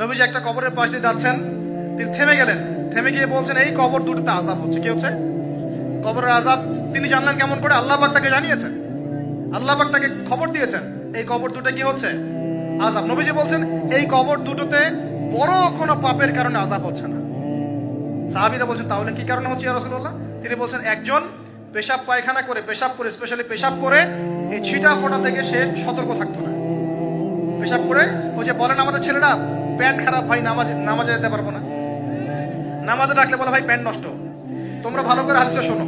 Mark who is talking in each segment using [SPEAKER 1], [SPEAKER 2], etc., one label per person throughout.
[SPEAKER 1] নবীজি একটা কবরের পাশ দিয়ে যাচ্ছেন, তিনি থেমে গেলেন। থেমে গিয়ে বলছেন, এই কবর দুটোতে আজাব হচ্ছে। কি হচ্ছে? কবরের আজাব তিনি জানলেন কেমন করে আল্লাহ পাক তাকে জানিয়েছেন। আল্লাহ পাক তাকে খবর দিয়েছেন, এই কবর দুটো কি হচ্ছে? আজাব নবীজি বলছেন, এই কবর দুটোতে বড় কোনো পাপের কারণে আজাব হচ্ছে না। সাহাবিরা বলছেন, তাহলে কি কারণে হচ্ছে রসুল্লাহ তিনি বলছেন, একজন পেশাব পায়খানা করে, পেশাব করে স্পেশালি পেশাব করে, এই ছিটা ফোটা থেকে সে সতর্ক থাকতো না। পেশাব করে, ওই যে বলেন আমাদের ছেলেরা প্যান্ট খারাপ ভাই, নামাজ নামাজে যেতে পারব না। নামাজে ডাকলে বলে, ভাই, প্যান্ট নষ্ট। তোমরা ভালো করে হাদিসে শোনো।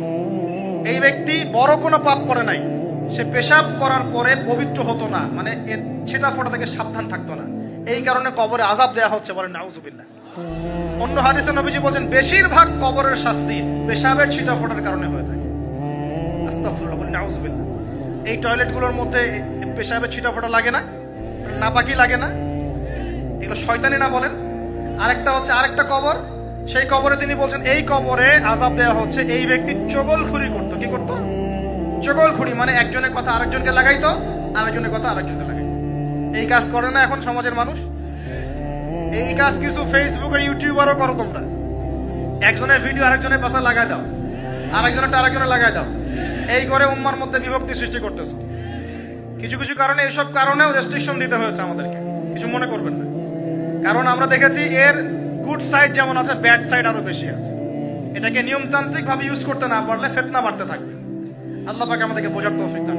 [SPEAKER 1] এই ব্যক্তি বড় কোনো পাপ করে নাই। সে পেশাব করার পরে পবিত্র হতো না। মানে ছেটা ফোটা থেকে সাবধান থাকতো না। এই কারণে কবরে আজাব দেওয়া হচ্ছে বলেন নাউজুবিল্লাহ। অন্য হাদিসে নবীজি বলছেন, বেশিরভাগ কবরের শাস্তি পেশাবের ছিটা ফোটার কারণে হয়ে থাকে। এই টয়লেটগুলোর মধ্যে পেশাবের ছিটা ফোটা লাগে না, নাপাকি লাগে না। এগুলো শয়তানি না বলেন। আরেকটা হচ্ছে, আরেকটা কবর। সেই কবরে তিনি বলছেন, এই কবরে আজাব দেওয়া হচ্ছে, এই ব্যক্তি চগল খুরি করতো। কি করতো? চগল খুরি মানে একজনের কথা আরেকজনকে লাগাইতো, আরেকজনের কথা আরেকজনকে লাগাইতো। এই কাজ করে না এখন সমাজের মানুষ? এই কাজ কিছু ফেসবুকে ইউটিউবারও করো তোমরা। একজনের ভিডিও আরেকজনের পাশে লাগাই দাও। আরেকজনের আরেকজনে লাগাই দাও। এই করে উম্মার মধ্যে বিভক্তি সৃষ্টি করতেছে। কিছু কিছু কারণে এইসব কারণেও রেস্ট্রিকশন দিতে হয়েছে আমাদেরকে। কিছু মনে করবেন না। কারণ আমরা দেখেছি এর গুড সাইড যেমন আছে ব্যাড সাইড আরও বেশি আছে এটাকে নিয়মতান্ত্রিক ভাবে ইউজ করতে না পারলে ফেতনা বাড়তে থাকবে আল্লাহ পাকে আমাদেরকে বোঝার তৌফিক দান।